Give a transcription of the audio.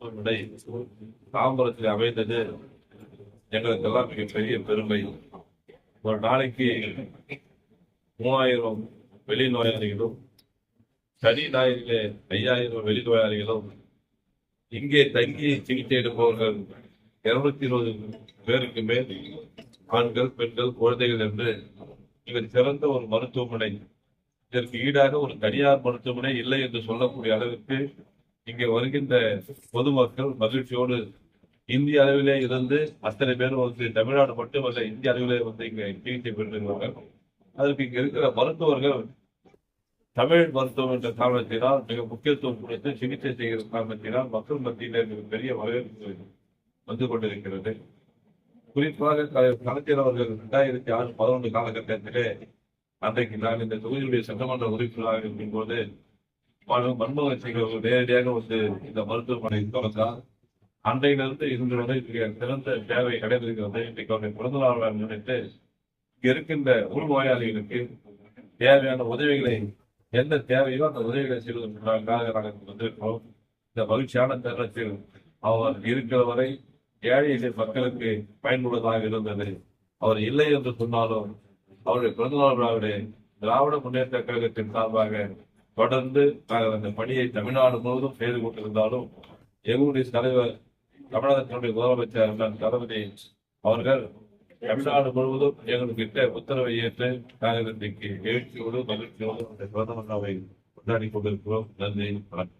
விடை தாம்பரத்தில் அமைந்தது. எங்களுக்கெல்லாம் மிகப்பெரிய பெருமை. ஒரு நாளைக்கு மூவாயிரம் வெளி நோயாளிகளும் சனி ஞாயிறிலே ஐயாயிரம் வெளி நோயாளிகளும் இங்கே தங்கி சிகிச்சை எடுப்பவர்கள் இருநூத்தி இருபது பேருக்கு மேல் ஆண்கள் பெண்கள் குழந்தைகள் என்று இவர் சிறந்த ஒரு மருத்துவமனை. இதற்கு ஈடாக ஒரு தனியார் மருத்துவமனை இல்லை என்று சொல்லக்கூடிய அளவிற்கு இங்கே வருகின்ற பொதுமக்கள் மகிழ்ச்சியோடு இந்திய அளவிலே இருந்து அத்தனை பேர் வந்து தமிழ்நாடு மட்டுமல்ல இந்திய அளவிலே வந்து இங்க சிகிச்சை பெறுகிறார்கள் அதற்கு இங்க இருக்கிற மருத்துவர்கள் தமிழ் மருத்துவம் என்ற காரணத்தினால் மிக முக்கியத்துவம் கொடுத்து சிகிச்சை செய்கிற காரணத்தினால் மக்கள் மத்தியில் மிக பெரிய வரவேற்பு வந்து கொண்டிருக்கிறது. குறிப்பாக க- கலைஞர் அவர்கள் இரண்டாயிரத்தி ஆறு பதினொன்று காலகட்டத்திலே அன்றைக்கு நான் இந்த தொகுதியுடைய சட்டமன்ற உறுப்பினராக இருக்கும் போது மன்மோகன் சிங் அவர்கள் நேரடியாக வந்து இந்த மருத்துவமனை தொடர்ந்தார் அன்றையிலிருந்து இன்று வரை சிறந்த தேவை கிடைத்திருக்கிறது இன்றைக்கு அவருடைய பிறந்த நாள் நினைத்து இருக்கின்ற உள் நோயாளிகளுக்கு தேவையான உதவிகளை எந்த தேவையோ அந்த உதவிகளை செய்வதற்காக நாங்கள் வந்திருக்கிறோம். இந்த மகிழ்ச்சியான தருணத்தில் அவர் இருக்கிற வரை ஏழை எளிய மக்களுக்கு பயனுள்ளதாக இருந்தது. அவர் இல்லை என்று சொன்னாலும் அவருடைய பிறந்தநாள் விழாவிலே திராவிட முன்னேற்ற கழகத்தின் சார்பாக தொடர்ந்து நாங்கள் அந்த பணியை தமிழ்நாடு முழுவதும் செய்து கொண்டிருந்தாலும் எங்களுடைய தலைவர் தமிழகத்தினுடைய முதலமைச்சர் தளபதி அவர்கள் தமிழ்நாடு முழுவதும் எங்களுக்கு உத்தரவை ஏற்று நாங்கள் இன்றைக்கு எழுச்சியோடு மகிழ்ச்சியோடு பிரதமர் பிறந்த கொண்டாடி கொண்டிருக்கிறோம். நன்றி வணக்கம்.